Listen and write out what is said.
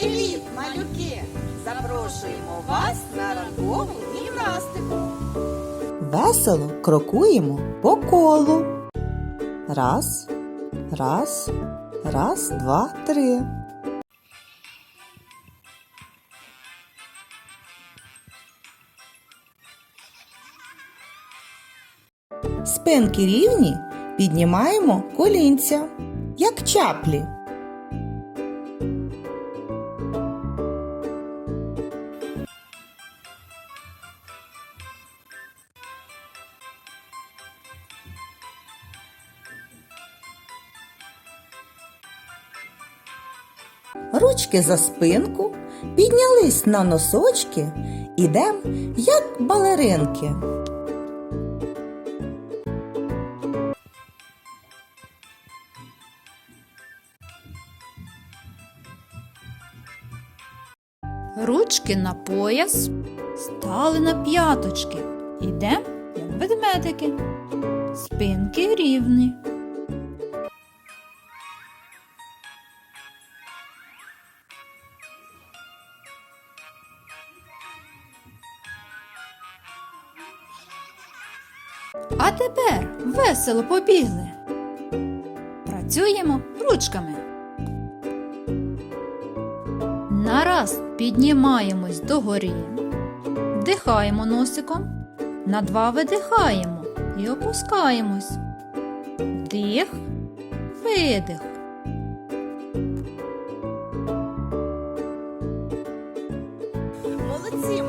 Привіт, малюки! Запрошуємо вас на ранкову гімнастику. Весело крокуємо по колу. Раз, раз, раз, два, три. Спинки рівні піднімаємо колінця, як чаплі. Ручки за спинку, піднялись на носочки, ідем, як балеринки. Ручки на пояс, стали на п'яточки. Ідем, як ведмедики. Спинки рівні. А тепер весело побігли. Працюємо ручками. Нараз піднімаємось догорі, вдихаємо носиком, на два видихаємо і опускаємось. Вдих, видих. Молодці!